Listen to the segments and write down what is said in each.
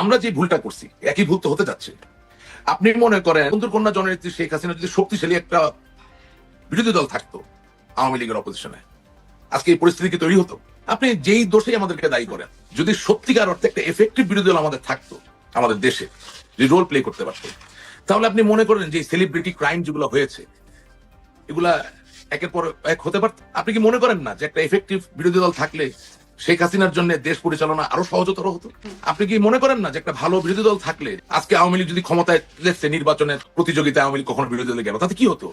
আমরা যে ভুলটা করছি, একই ভুল তো হতে যাচ্ছে। আপনি মনে করেন, বন্ধুর কন্যা জননেত্রী শেখ হাসিনা যদি শক্তিশালী একটা বিরোধী দল থাকতো আওয়ামী লীগের অপোজিশনে, আজকে এই পরিস্থিতি কি তৈরি হতো? আপনি যেই দোষেই আমাদেরকে দায়ী করেন, যদি সত্যিকার অর্থে একটা এফেক্টিভ বিরোধী দল আমাদের থাকতো, আমাদের দেশে, যে রোল প্লে করতে পারতো, তাহলে আপনি মনে করেন যে সেলিব্রিটি ক্রাইম যেগুলো হয়েছে, এগুলা একের পর এক হতে পারত? আপনি কি মনে করেন না যে একটা এফেক্টিভ বিরোধী দল থাকলে শেখ হাসিনার জন্য দেশ পরিচালনা আরও সহজতর হতো। আপনি কি মনে করেন না যে একটা ভালো বিরোধী দল থাকলে আজকে আওয়ামী লীগ যদি ক্ষমতায় দেখছে নির্বাচনের প্রতিযোগিতায় আওয়ামী লীগ কখনো বিরোধী দলে গেল, তাতে কি হতো?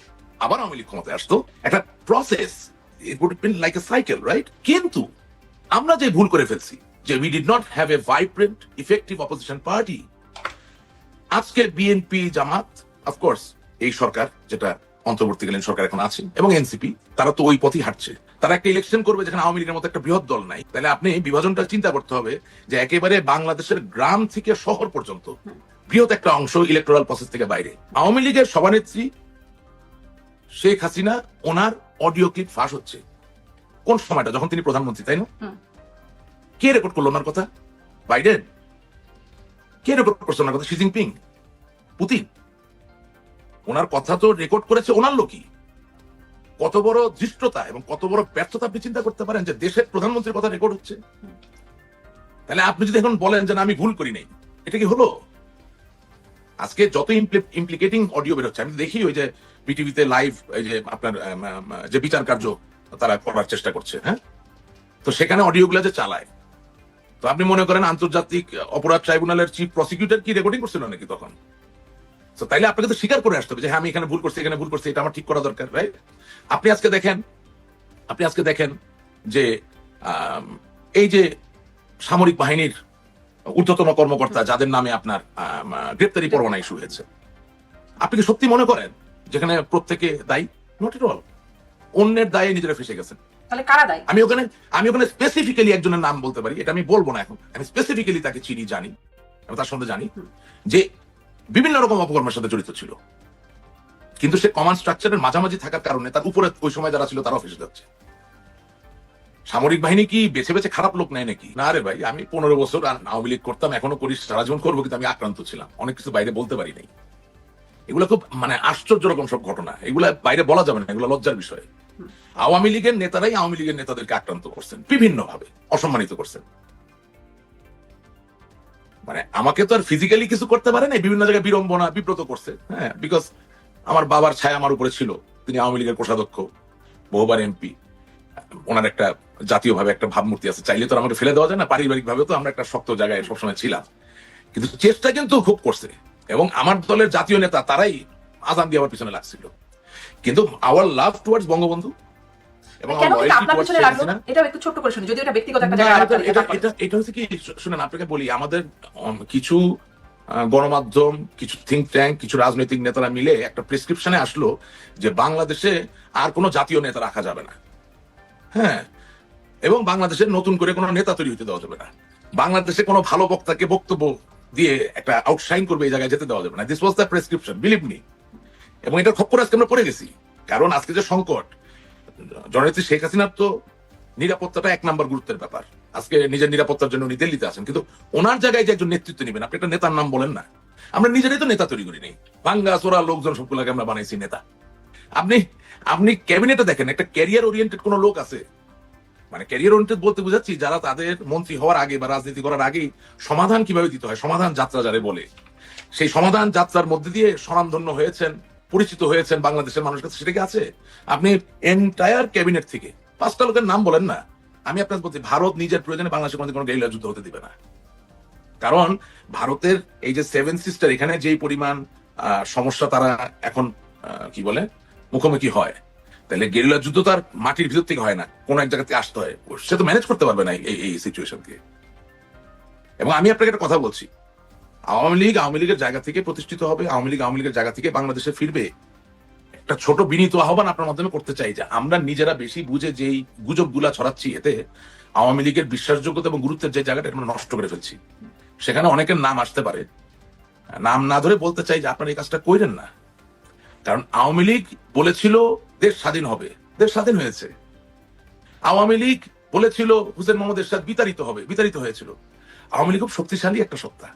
আবার আওয়ামী লীগ ক্ষমতায় আসতো। একটা process it would be like a cycle right কিন্তু আমরা যে ভুল করে ফেলছি, যে we did not have a vibrant effective opposition party আজকে বিএনপি জামাত অফকোর্স এই সরকার, যেটা অন্তর্বর্তীকালীন সরকার এখন আছে, এবং এনসিপি তারা তো ওই পথই হাঁটছে। তারা একটা ইলেকশন করবে যেখানে আওয়ামী লীগের মতো একটা বৃহৎ দল নাই। তাহলে আপনি বিভাজনটা চিন্তা করতে হবে যে একেবারে বাংলাদেশের গ্রাম থেকে শহর পর্যন্ত বৃহৎ একটা অংশ ইলেকট্রাল প্রসেস থেকে বাইরে। আওয়ামী লীগের সভানেত্রী শেখ হাসিনা ওনার অডিও ক্লিপ ফাঁস হচ্ছে। কোন সময়টা? যখন তিনি প্রধানমন্ত্রী তাই না? কে রেকর্ড করল ওনার কথা? বাইডেন? কে রেকর্ড করছে ওনার কথা? Xi Jinping? পুতিন? ওনার কথা তো রেকর্ড করেছে ওনার লোকই। কত বড় ধৃষ্টতা এবং কত বড় ব্যর্থতা আপনি চিন্তা করতে পারেন যে দেশের প্রধানমন্ত্রীর কথা রেকর্ড হচ্ছে? তাহলে আপনি যদি এখন বলেন যে না, আমি ভুল করি নাই, এটা কি হলো? আজকে যত ইমপ্লিকেটিং অডিও বের হচ্ছে, আমি দেখি ওই যে বিটিভিতে লাইভ এই যে আপনার যে বিচার কার্য তারা করার চেষ্টা করছে হ্যাঁ? তো সেখানে অডিও অডিওগুলো যে চালায়। তো আপনি মনে করেন আন্তর্জাতিক অপরাধ ট্রাইব্যুনালের চিফ প্রসিকিউটর কি রেকর্ডিং করছিল নাকি তখন? তো তাইলে আপনাকে তো স্বীকার করে আসতে হবে যে হ্যাঁ আমি এখানে ভুল করছি এখানে ভুল করছি এটা আমার ঠিক করা দরকার রাইট আপনি আজকে দেখেন আপনি আজকে দেখেন যে এই যে সামরিক বাহিনীর ঊর্ধ্বতন কর্মকর্তা যাদের নামে আপনার গ্রেপ্তারি পরোয়ানা ইস্যু হয়েছে আপনি কি সত্যি মনে করেন যেখানে প্রত্যেকে দায়ী? নট এট অল অন্যের দায়ে নিজেরা ফেসে গেছেন। তাহলে কারা দায়ী? আমি ওখানে আমি ওখানে স্পেসিফিক্যালি একজনের নাম বলতে পারি এটা আমি বলব না এখন। আমি স্পেসিফিক্যালি তাকে চিনি জানি আমি তার সঙ্গে জানি যে বিভিন্ন রকম অপকর্মের সাথে জড়িত ছিল। কিন্তু সে কমান্ড স্ট্রাকচারের মাঝামাঝি থাকার কারণে তার উপরে ওই সময় যারা ছিল তারাও ফেসে যাচ্ছে। সামরিক বাহিনী কি বেছে বেছে খারাপ লোক নেয় নাকি? না রে ভাই, আমি পনেরো বছর আওয়ামী লীগ করতাম, এখনও করি, সারা জীবন করব, কিন্তু আমি আক্রান্ত ছিলাম। অনেক কিছু বাইরে বলতে পারি নাই। এগুলো খুব মানে আশ্চর্য রকম সব ঘটনা। এগুলো বাইরে বলা যাবে না, এগুলো লজ্জার বিষয়। আওয়ামী লীগের নেতারাই আওয়ামী লীগের নেতাদেরকে আক্রান্ত করছেন বিভিন্ন ভাবে অসম্মানিত করছেন। মানে আমাকে তো আর ফিজিক্যালি কিছু করতে পারে না বিভিন্ন জায়গায় বিড়ম্বনা, বিব্রত করছে। হ্যাঁ বিকজ আমার বাবার ছায়া আমার উপরে ছিল। তিনি আওয়ামী লীগের কোষাধ্যক্ষ, বহুবার এমপি ওনার একটা জাতীয় ভাবে একটা ভাবমূর্তি আছে। চাইলে তো আমাকে ফেলে দেওয়া যায় না পারিবারিক ভাবে তো আমরা একটা শক্ত জায়গায় সবসময় ছিলাম। কিন্তু চেষ্টা কিন্তু খুব করছে। এবং আমার দলের জাতীয় নেতা, তারাই আজান দিয়ে আমার পিছনে লাগছিল। কিন্তু আওয়ার লাভ টুয়ার্ডস বঙ্গবন্ধু এবং কেন our এটা loyalty আপনার towards লাগল Hasina- একটু ছোট্ট করে শুনি যদিও এটা ব্যক্তিগত একটা না, এটা- আলাপ এটা করি, এটা এটা হচ্ছে কি শুনেন আপনাকে বলি আমাদের কিছু গণমাধ্যম কিছু থিঙ্ক ট্যাঙ্ক কিছু রাজনৈতিক নেতারা মিলে একটা প্রেসক্রিপশনে আসলো যে বাংলাদেশে আর কোনো জাতীয় নেতা রাখা যাবে না। হ্যাঁ? এবং বাংলাদেশের নতুন করে কোনো নেতা তৈরি হতে দেওয়া যাবে না। বাংলাদেশে কোনো ভালো বক্তাকে বক্তব্য দিয়ে একটা আউটশাইন করবে এই জায়গায় যেতে দেওয়া যাবে না। This was the prescription believe me এবং এটা খপ্পর আজকে আমরা পড়ে গেছি। কারণ আজকে যে সংকট জননেত্রী শেখ হাসিনার তো নিরাপত্তাটা এক নাম্বার গুরুত্বের ব্যাপার। আজকে নিজের নিরাপত্তার জন্য উনি দিল্লিতে আছেন, কিন্তু ওনার জায়গায় যে একজন নেতৃত্ব নেবেন, আপনি একটা নেতার নাম বলেন না। আমরা নিজেরাই তো নেতা তৈরি করি নেই বাঙ্গা চোরা লোকজন সবগুলোকে আমরা বানাইছি নেতা। আপনি আপনি ক্যাবিনেটে দেখেন, একটা ক্যারিয়ার ওরিয়েন্টেড কোন লোক আছে? মানে ক্যারিয়ার ওরিয়েন্টেড বলতে বুঝাচ্ছি, যারা তাদের মন্ত্রী হওয়ার আগে বা রাজনীতি করার আগেই সমাধান কীভাবে দিতে হয়? সমাধান যাত্রা যারে বলে। সেই সমাধান যাত্রার মধ্যে দিয়ে স্বনামধন্য হয়েছেন পরিচিত হয়েছেন বাংলাদেশের মানুষের কাছে, সেটা কি আছে? আপনি এন্টায়ার ক্যাবিনেট থেকে, পাঁচটা লোকের নাম বলেন না, আমি আপনার বলছি, ভারত নিজের প্রয়োজনে বাংলাদেশের মধ্যে কোনো গেরিলা যুদ্ধ হতে দিবে না। কারণ ভারতের এই যে সেভেন সিস্টার এখানে যেই পরিমাণ সমস্যা তারা এখন কি বলে, মুখোমুখি হয়, তাহলে গেরিলা যুদ্ধ তার মাটির ভিতর থেকে হয় না, কোন এক জায়গাতে আসতে হয়, সে তো ম্যানেজ করতে পারবে না এই সিচুয়েশনকে এবং আমি আপনাকে একটা কথা বলছি আওয়ামী লীগ আওয়ামী লীগের জায়গা থেকে প্রতিষ্ঠিত হবে, আওয়ামী লীগ আওয়ামী লীগের জায়গা থেকে বাংলাদেশে ফিরবে। একটা ছোট বিনীত আহ্বান আপনার মাধ্যমে করতে চাই যে আমরা নিজেরা বেশি বুঝে যেই গুজবগুলা ছড়াচ্ছি এতে আওয়ামী লীগের বিশ্বাসযোগ্যতা এবং গুরুত্বের যে জায়গাটা আমরা নষ্ট করে ফেলছি। সেখানে অনেকের নাম আসতে পারে। নাম না ধরে বলতে চাই যে আপনারা এই কাজটা কইরেন না। কারণ আওয়ামী লীগ বলেছিল দেশ স্বাধীন হবে, দেশ স্বাধীন হয়েছে। আওয়ামী লীগ বলেছিল হুসেন মোহাম্মদ এরশাদ বিতাড়িত হবে, বিতাড়িত হয়েছিল। আওয়ামী লীগ খুব শক্তিশালী একটা সত্তা।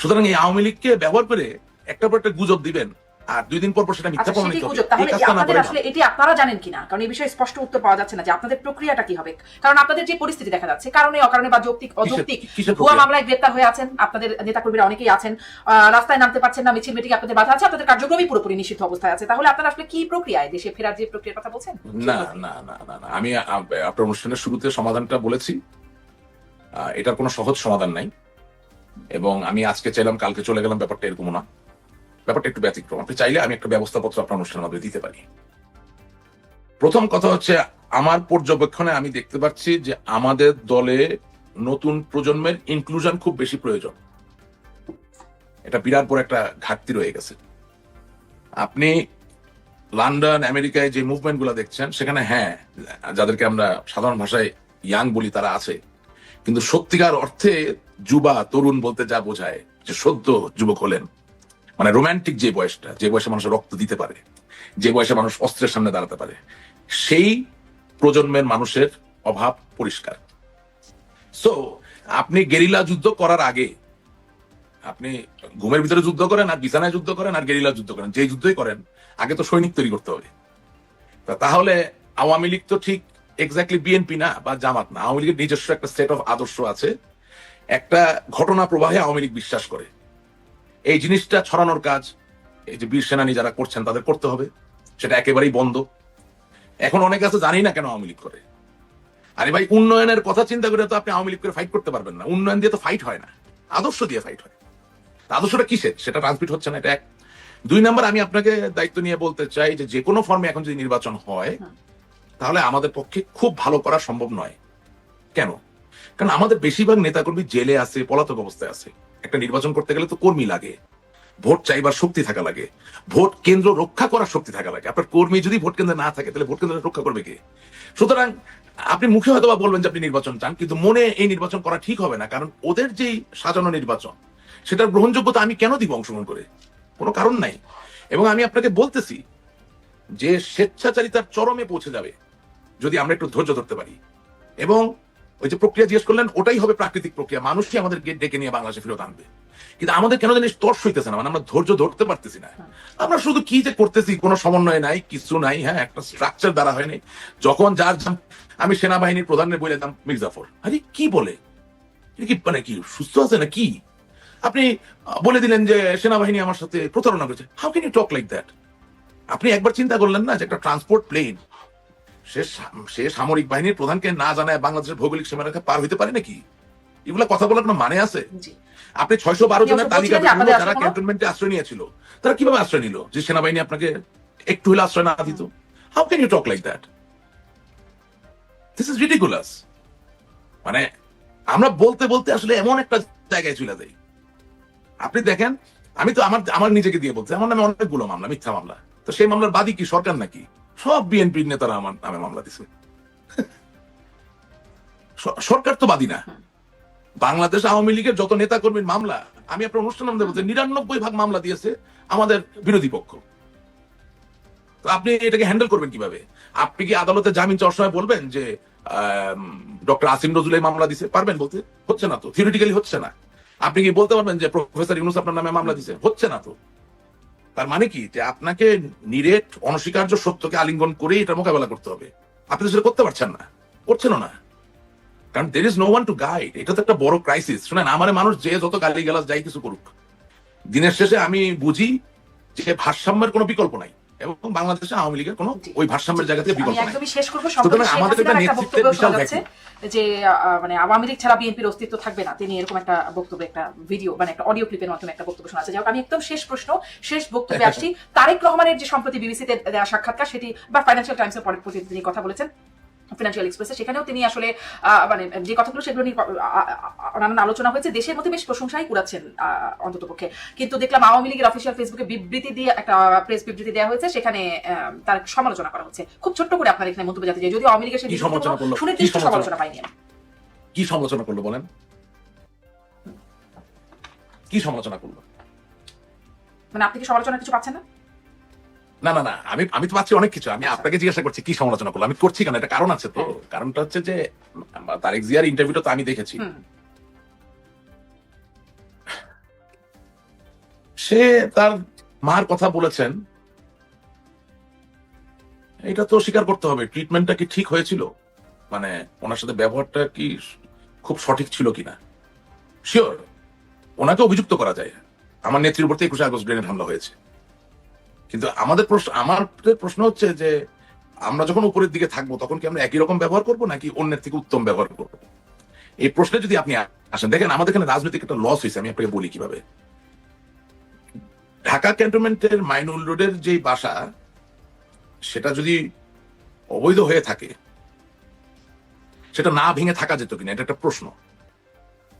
সুতরাং এই আওয়ামী লীগকে ব্যবহার করে একটা পর একটা গুজব দিবেন আর দুই দিন পর পর সেটা মিথ্যা আচ্ছা প্রমাণিত হবে। তাহলে আপনাদের আসলে এটি আপনারা জানেন কিনা? কারণ এই বিষয়ে স্পষ্ট উত্তর পাওয়া যাচ্ছে না যে আপনাদের প্রক্রিয়াটা কি হবে। কারণ আপনাদের যে পরিস্থিতি দেখা যাচ্ছে কারণে অকারণে বা যৌক্তিক অযৌক্তিক ভুয়া মামলায় গ্রেপ্তার হয়ে আছেন আপনাদের নেতাকর্মীরা অনেকেই আছেন রাস্তায় নামতে পারছেন না মিছিল মিটিং আপনাদের বাধা আছে আপনাদের কার্যক্রমই পুরোপুরি নিষিদ্ধ অবস্থায় আছে। তাহলে আপনারা আসলে কি প্রক্রিয়ায় দেশে ফেরার যে প্রক্রিয়ার কথা বলছেন? না না না না আমি আপনার অনুষ্ঠানের শুরুতে সমাধানটা বলেছি। এটার কোনো সহজ সমাধান নাই। এবং আমি আজকে চাইলাম, কালকে চলে গেলাম, ব্যাপারটা এরকম না। ব্যাপারটা একটু ব্যতিক্রম। আপনি চাইলে আমি একটা ব্যবস্থাপত্র আপনার অনুষ্ঠানের মাধ্যমে দিতে পারি। প্রথম কথা হচ্ছে, আমার পর্যবেক্ষণে আমি দেখতে পাচ্ছি যে আমাদের দলে নতুন প্রজন্মের ইনক্লুশন খুব বেশি প্রয়োজন। এটা বিরাট বড় একটা ঘাটতি রয়ে গেছে। আপনি লন্ডন, আমেরিকায় যে মুভমেন্টগুলো দেখছেন, সেখানে হ্যাঁ যাদেরকে আমরা সাধারণ ভাষায় ইয়াং বলি তারা আছে। কিন্তু সত্যিকার অর্থে যুবা তরুণ বলতে যা বোঝায়, যে সদ্য যুবক হলেন। মানে রোমান্টিক যে বয়সটা, যে বয়সে মানুষ রক্ত দিতে পারে, যে বয়সে মানুষ অস্ত্রের সামনে দাঁড়াতে পারে, সেই প্রজন্মের মানুষের অভাব পরিষ্কার। সো আপনি গেরিলা যুদ্ধ করার আগে, আপনি ঘুমের ভিতরে যুদ্ধ করেন, আর বিছানায় যুদ্ধ করেন, আর গেরিলা যুদ্ধ করেন যে যুদ্ধই করেন, আগে তো সৈনিক তৈরি করতে হবে। তাহলে আওয়ামী লীগ তো ঠিক এক্স্যাক্টলি বিএনপি না, বা জামাত না, আওয়ামী লীগের নিজস্ব একটা সেট অফ আদর্শ আছে একটা ঘটনা প্রবাহে আওয়ামী লীগ বিশ্বাস করে। এই জিনিসটা ছড়ানোর কাজ এই যে বীর সেনানী যারা করছেন তাদের করতে হবে সেটা একেবারেই বন্ধ। এখন অনেকে আছে জানি না কেন আওয়ামী লীগ করে। আরে ভাই উন্নয়নের কথা চিন্তা করে তো আপনি আওয়ামী লীগ করে ফাইট করতে পারবেন না। উন্নয়ন দিয়ে তো ফাইট হয় না আদর্শ দিয়ে ফাইট হয়। আদর্শটা কিসের? সেটা ট্রান্সমিট হচ্ছে না এটা এক। দুই নাম্বার আমি আপনাকে দায়িত্ব নিয়ে বলতে চাই যে যে কোনো ফর্মে এখন যদি নির্বাচন হয় তাহলে আমাদের পক্ষে খুব ভালো করা সম্ভব নয়। কেন? কারণ আমাদের বেশিরভাগ নেতাকর্মী জেলে আছে, পলাতক অবস্থায় আছে। একটা নির্বাচন করতে গেলে তো কর্মী লাগে। ভোট চাইবার শক্তি থাকা লাগে। ভোট কেন্দ্র রক্ষা করার শক্তি থাকা লাগে। আপনার কর্মী যদি ভোট কেন্দ্রে না থাকে, তাহলে ভোট কেন্দ্র রক্ষা করবে কে? সুতরাং আপনি মুখে হয়তো বা বলবেন যে আপনি নির্বাচন চান, কিন্তু মনে এই নির্বাচন করা ঠিক হবে না। কারণ ওদের যেই সাজানো নির্বাচন, সেটার গ্রহণযোগ্যতা আমি কেন দিব অংশগ্রহণ করে? কোনো কারণ নাই। এবং আমি আপনাকে বলতেছি যে স্বেচ্ছাচারিতার চরমে পৌঁছে যাবে যদি আমরা একটু ধৈর্য ধরতে পারি। এবং ওই যে প্রক্রিয়া জিজ্ঞেস করলেন, ওটাই হবে প্রাকৃতিক প্রক্রিয়া। মানুষই আমাদের গেট ডেকে নিয়ে বাংলাদেশে ফেরত আনবে। কিন্তু আমাদের কেন জানি তর্স হইতেছে না মানে আমরা ধৈর্য ধরতে পারতেছি না। আমরা শুধু কি যে করতেছি, কোনো সমন্বয় নাই, কিছু নাই হ্যাঁ একটা স্ট্রাকচার দ্বারা হয়নি। যখন যার আমি সেনাবাহিনীর প্রধানের বলে দিলাম মির্জাফর, আরে কি বলে? কি মানে কি, সুস্থ আছে না কি? আপনি বলে দিলেন যে, সেনাবাহিনী আমার সাথে প্রতারণা করেছে। How can you talk like that আপনি একবার চিন্তা করলেন না যে একটা ট্রান্সপোর্ট প্লেন সে সে সামরিক বাহিনীর প্রধানকে না জানায় বাংলাদেশের ভৌগোলিক সীমারেখা পার হইতে পারে নাকি? এগুলা কথা বলার কোনো মানে আছে? আপনি ছয়শো বারো জনের তালিকা যারা ক্যান্টনমেন্টে আশ্রয় নিয়েছিল। তারা কীভাবে আশ্রয় নিল যে সেনাবাহিনী আপনাকে একটু হলে আশ্রয় না দিত? How can you talk like that this is ridiculous মানে আমরা বলতে বলতে আসলে এমন একটা জায়গায় চলে যাই। আপনি দেখেন আমি তো আমার আমার নিজেকে দিয়ে বলছি আমার নামে অনেকগুলো মামলা মিথ্যা মামলা। তো সেই মামলার বাদী কি সরকার নাকি? সব বিএনপির নেতারা আমার নামে মামলা দিছে। সরকার তো বাদী না। বাংলাদেশ আওয়ামী লীগের যত নেতা কর্মীর মামলা আমি আপনার অনুষ্ঠান আমাদের বলতে নিরানব্বই ভাগ মামলা দিয়েছে আমাদের বিরোধী পক্ষ। তো আপনি এটাকে হ্যান্ডেল করবেন কীভাবে? আপনি কি আদালতে জামিন চাওয়ার সময় বলবেন যে ডক্টর আসিম নজরুল এই মামলা দিছে? পারবেন বলতে? হচ্ছে না তো। থিওরিটিক্যালি হচ্ছে না। আপনি কি বলতে পারবেন যে প্রফেসর ইউনুস আপনার নামে মামলা দিছে? হচ্ছে না তো। তার মানে কি? যে আপনাকে নিরেট, অনস্বীকার্য সত্যকে আলিঙ্গন করে এটা মোকাবেলা করতে হবে। আপনি তো সেটা করতে পারছেন না। করছেন না। কারণ there is no one to guide এটা তো একটা বড় ক্রাইসিস শুনেন, আমার মানুষ যে যত গালি গালাস যাই কিছু করুক, দিনের শেষে আমি বুঝি যে ভারসাম্যের কোনো বিকল্প নাই। এবং বাংলাদেশে আওয়ামী লীগের কোনো ওই ভারসাম্যের জায়গা থেকে বিকল্প একদমই শেষ করব সুতরাং আমাদের নেতৃত্বের বিশাল যে আহ, মানে আওয়ামী লীগ ছাড়া বিএনপির অস্তিত্ব থাকবে না। তিনি এরকম একটা বক্তব্য একটা ভিডিও মানে একটা অডিও ক্লিপের মাধ্যমে একটা বক্তব্য শোনা যাই আমি একদম শেষ প্রশ্ন শেষ বক্তব্যে আসছি। তারেক রহমানের যে সম্প্রতি বিবিসিতে দেওয়া সাক্ষাৎকার সেটি বা ফাইন্যান্সিয়াল টাইমসের পরে প্রতিদিন তিনি কথা বলেছেন। ফিনান্সিয়াল এক্সপ্রেসে সেখানেও তিনি আসলে মানে যে কথাগুলো সেগুলো নিয়ে নানান আলোচনা হয়েছে দেশের মধ্যে বেশ প্রশংসাই কুড়াচ্ছেন অন্তত পক্ষে কিন্তু দেখলাম আওয়ামী লীগের অফিসিয়াল ফেসবুকে বিবৃতি দিয়ে একটা প্রেস বিবৃতি দেওয়া হয়েছে সেখানে তার সমালোচনা করা হচ্ছে। খুব ছোট্ট করে আপনার এখানে মন্তব্য জানতে চাই। যদিও আওয়ামী লীগের সেই? সুনির্দিষ্ট সমালোচনা? সমালোচনা পাইনি কি সমালোচনা করল বলেন? কি সমালোচনা করল? মানে আপনি কি সমালোচনা কিছু পাচ্ছেন না? না না না আমি আমি তো পাচ্ছি অনেক কিছু। আমি আচ্ছা। আপনাকে জিজ্ঞাসা করছি কি সমালোচনা করল? আমি করছি কেন? এটা কারণ আছে তো। কারণটা হচ্ছে যে তারেক জিয়ার ইন্টারভিউটা তো আমি দেখেছি। সে তার মার কথা বলেছেন। এটা তো স্বীকার করতে হবে। ট্রিটমেন্টটা কি ঠিক হয়েছিল? মানে ওনার সাথে ব্যবহারটা কি খুব সঠিক ছিল কিনা? শিওর ওনাকে অভিযুক্ত করা যায়। আমার নেত্রীর উপর একুশে আগস্ট গ্রেনেড হামলা হয়েছে। কিন্তু আমাদের প্রশ্ন আমার প্রশ্ন হচ্ছে যে আমরা যখন উপরের দিকে থাকব, তখন কি আমরা একই রকম ব্যবহার করব নাকি অন্যের থেকে উত্তম ব্যবহার করব? এই প্রশ্নে যদি আপনি আসেন, দেখেন আমাদের এখানে রাজনৈতিক একটা লস হয়েছে, আমি আপনাকে বলি কীভাবে। ঢাকা ক্যান্টনমেন্টের মাইনুল রোডের যে বাসা, সেটা যদি অবৈধ হয়ে থাকে, সেটা না ভেঙে থাকা যেত কিনা, এটা একটা প্রশ্ন।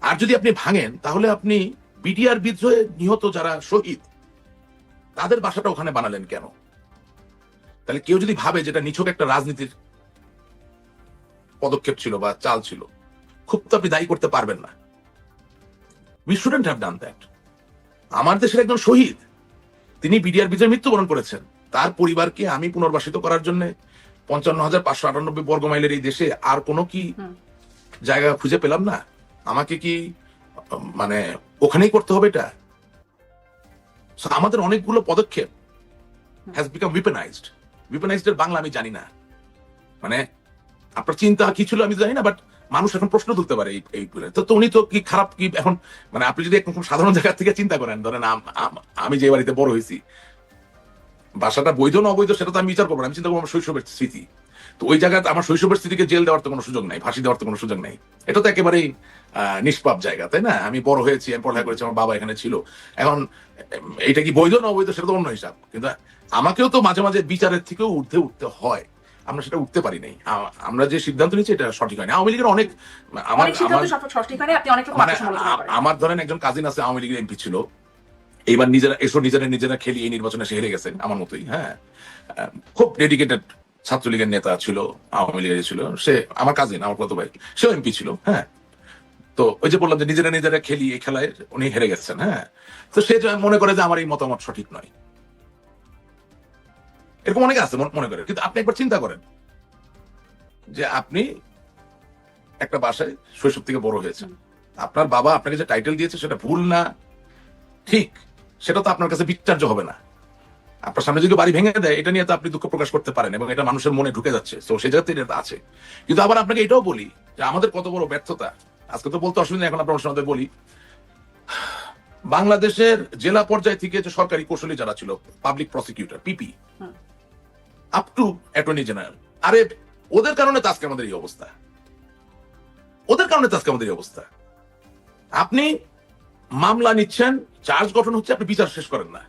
আর যদি আপনি ভাঙেন, তাহলে আপনি বিডিআর বিদ্রোহে নিহত যারা শহীদ তাদের বাসাটা ওখানে বানালেন কেন? তাহলে কেউ যদি ভাবে যেটা নিছক একটা রাজনীতির পদক্ষেপ ছিল বা চাল ছিল খুব তো আপনি দায়ী করতে পারবেন না। We shouldn't have done that আমার দেশের একজন শহীদ তিনি বিডিআর বিজয় মৃত্যুবরণ করেছেন। তার পরিবারকে আমি পুনর্বাসিত করার জন্য পঞ্চান্ন হাজার পাঁচশো আটানব্বই বর্গ মাইলের এই দেশে আর কোনো কি জায়গা খুঁজে পেলাম না? আমাকে কি মানে ওখানেই করতে হবে এটা? So, আমাদের অনেকগুলো পদক্ষেপ হ্যাজ বিকাম উইপেনাইজড উইপেনাইজড এর বাংলা আমি জানি না। মানে আপনার চিন্তা কি ছিল আমি জানি না বাট মানুষ এখন প্রশ্ন তুলতে পারে এই তো তো উনি তো কি খারাপ কি এখন মানে আপনি যদি একদম সাধারণ জায়গা থেকে চিন্তা করেন ধরেন আম- যে বাড়িতে বড় হয়েছি বাসাটা বৈধ না অবৈধ সেটা তো আমি বিচার করব না আমি চিন্তা করব শৈশবের স্মৃতি। তো ওই জায়গায় আমার শৈশবের স্মৃতিকে জেল দেওয়ার তো কোনো সুযোগ নাই ফাঁসি দেওয়ার তো কোনো সুযোগ নাই। এটা তো একেবারেই নিষ্পাপ জায়গা তাই না? আমি বড় হয়েছি আমি পড়ালেখা করেছি আমার বাবা এখানে ছিল। এখন এটা কি বৈধ না অবৈধ সেটা তো অন্য হিসাব। কিন্তু আমাকেও তো মাঝে মাঝে বিচারের থেকেও উঠতে উঠতে হয়। আমরা সেটা উঠতে পারি নাই। আমরা যে সিদ্ধান্ত নিচ্ছি এটা সঠিক হয়নি। আওয়ামী লীগের অনেক আমার মানে আমার ধরেন একজন কাজিন আছে আওয়ামী লীগের এমপি ছিল। এইবার নিজেরা এসো নিজেরা নিজেরা খেলি এই নির্বাচনে সে হেরে গেছেন আমার মতোই হ্যাঁ? খুব ডেডিকেটেড ছাত্রলীগের নেতা ছিল, আওয়ামী লীগের ছিল, সে আমার কাজিন আমার কত ভাই, সেও এমপি ছিল হ্যাঁ। তো ওই যে বললাম যে নিজেরা নিজেরা খেলি, এই খেলায় উনি হেরে গেছেন হ্যাঁ। তো সে মনে করে যে আমার এই মতামত সঠিক নয়। এরকম অনেকে আছে মনে করে, কিন্তু আপনি একবার চিন্তা করেন যে আপনি একটা বাসায় শৈশব থেকে বড় হয়েছেন। আপনার বাবা আপনাকে যে টাইটেল দিয়েছে সেটা ভুল না, ঠিক, সেটা তো আপনার কাছে বিচার্য হবে না। আপনার সামনে যদি বাড়ি ভেঙে দেয় এটা নিয়ে তো আপনি দুঃখ প্রকাশ করতে পারেন এবং এটা মানুষের মনে ঢুকে যাচ্ছে। তো সে জায়গাতে এটা আছে। কিন্তু আবার আপনাকে এটাও বলি যে আমাদের কত বড় ব্যর্থতা। আজকে তো বলতে অসুবিধা এখন আপনার সঙ্গে বলি। বাংলাদেশের জেলা পর্যায় থেকে যে সরকারি কৌশলী যারা ছিল public prosecutor PP up to attorney general আরে ওদের কারণে তো আজকে আমাদের এই অবস্থা। ওদের কারণে তো আজকে আমাদের এই অবস্থা। আপনি মামলা নিচ্ছেন চার্জ গঠন হচ্ছে আপনি বিচার শেষ করেন না।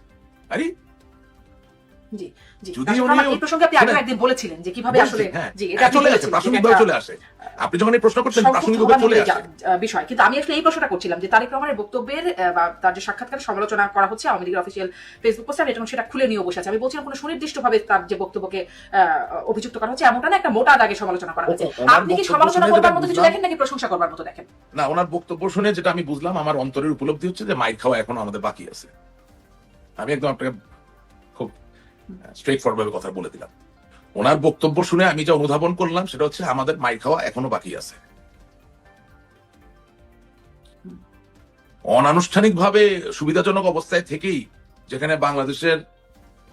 আরে জি জি। যদি উনি- এই প্রসঙ্গে আপনি আগেও একদিন বলেছিলেন যে কীভাবে আসলে হ্যাঁ। জি এটা হ্যাঁ, চলে আসে প্রাসঙ্গিকভাবে চলে আসে। আপনি যখন এই প্রশ্ন করছেন প্রাসঙ্গিকভাবে চলে আসে। যা- যা- বিষয়। কিন্তু আমি আসলে এই প্রশ্নটা করছিলাম যে তারেক রহমানের বক্তব্যের বা তার যে সাক্ষাৎকার সমালোচনা করা হচ্ছে আওয়ামী লীগের অফিসিয়াল ফেসবুক পোস্টে এটা সেটা খুলে নিয়ে বসে আছে। আমি বলছিলাম কোনো সুনির্দিষ্টভাবে তার যে বক্তব্যকে অভিযুক্ত করা হচ্ছে এমনটা না একটা মোটা দাগে সমালোচনা করা হচ্ছে। আপনি কি সমালোচনা করবার মতো কিছু দেখেন নাকি প্রশংসা করবার মতো দেখেন? না ওনার বক্তব্য শুনে যেটা আমি বুঝলাম আমার অন্তরের উপলব্ধি হচ্ছে যে মাইর খাওয়া এখনও আমাদের বাকি আছে। আমি একদম আপনাকে স্ট্রেট ফরওয়ার্ড কথা বলে দিলাম। ওনার বক্তব্য শুনে আমি যা অনুধাবন করলাম সেটা হচ্ছে আমাদের মাইর খাওয়া এখনও বাকি আছে। অনানুষ্ঠানিকভাবে সুবিধাজনক অবস্থায় থেকেই যেখানে বাংলাদেশের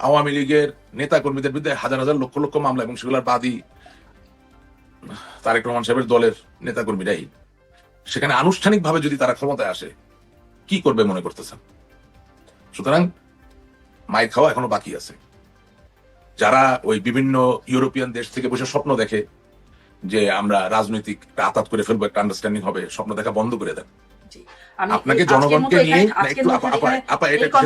আওয়ামী লীগের নেতা কর্মীদের বিরুদ্ধে হাজার হাজার লক্ষ লক্ষ মামলা এবং সেগুলোর বাদী তারেক রহমান সাহেবের দলের নেতা কর্মীরাই সেখানে আনুষ্ঠানিকভাবে যদি তারা ক্ষমতায় আসে, কি করবে মনে করতেছেন? সুতরাং মাইর খাওয়া এখনও বাকি আছে। যারা ওই বিভিন্ন ইউরোপিয়ান দেশ থেকে বসে স্বপ্ন দেখে যে আমরা রাজনৈতিক আতাত করে ফেলব একটা আন্ডারস্ট্যান্ডিং হবে স্বপ্ন দেখা বন্ধ করে দেন। আপনাকে জনগণকে নিয়ে আপা- আপা- এটা একটু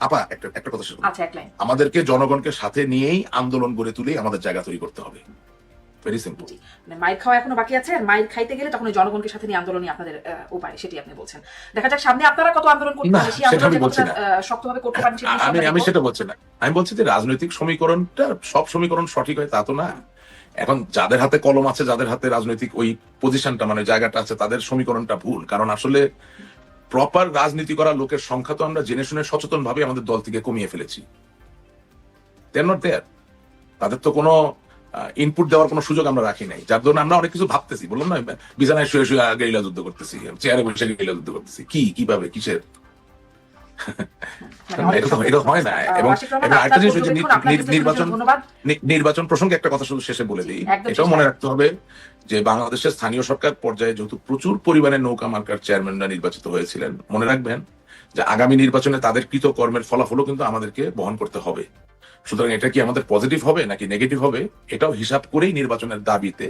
আপা, একটা একটা কথা। আচ্ছা আমাদেরকে জনগণকে সাথে নিয়েই আন্দোলন গড়ে তুলে আমাদের জায়গা তৈরি করতে হবে। ভেরি সিম্পল মানে খাওয়া এখনও বাকি আছে আর মাইর খাইতে গেলে তখন জনগণকে সাথে নিয়ে আন্দোলনই আপনাদের উপায় সেটি আপনি বলছেন। দেখা যাক সামনে আপনারা কত আন্দোলন করতে পারেন সেই আন্দোলন আমি বলছি না। শক্তভাবে করতে পারেন আমি আমি সেটা বলছি না। আমি বলছি যে রাজনৈতিক সমীকরণটা সব সমীকরণ সঠিক হয় তা তো না। এখন যাদের হাতে কলম আছে যাদের হাতে রাজনৈতিক ওই পজিশনটা মানে জায়গাটা আছে তাদের সমীকরণটা ভুল। কারণ আসলে প্রপার রাজনীতি করা লোকের সংখ্যা তো আমরা জেনে শুনে সচেতন ভাবে আমাদের দল থেকে কমিয়ে ফেলেছি। নট দেয়ার তাদের তো কোনো ইনপুট দেওয়ার কোনো সুযোগ আমরা রাখি নাই। যার জন্য আমরা অনেক কিছু ভাবতেছি। বললাম না বিছানায় শুয়ে শুয়ে গেরিলা যুদ্ধ করতেছি চেয়ারে বসে গেরিলা যুদ্ধ করতেছি। কি কীভাবে কিসের? হয় না। এবং আরেকটা জিনিস নির্বাচন প্রসঙ্গে একটা কথা শুধু শেষে বলে দিই। এটাও মনে রাখতে হবে যে বাংলাদেশের স্থানীয় সরকার পর্যায়ে যেহেতু প্রচুর পরিমাণে নৌকা মার্কার চেয়ারম্যানরা নির্বাচিত হয়েছিলেন মনে রাখবেন যে আগামী নির্বাচনে তাদের কৃত কর্মের ফলাফলও কিন্তু আমাদেরকে বহন করতে হবে। সুতরাং এটা কি আমাদের পজিটিভ হবে নাকি নেগেটিভ হবে? এটাও হিসাব করেই নির্বাচনের দাবিতে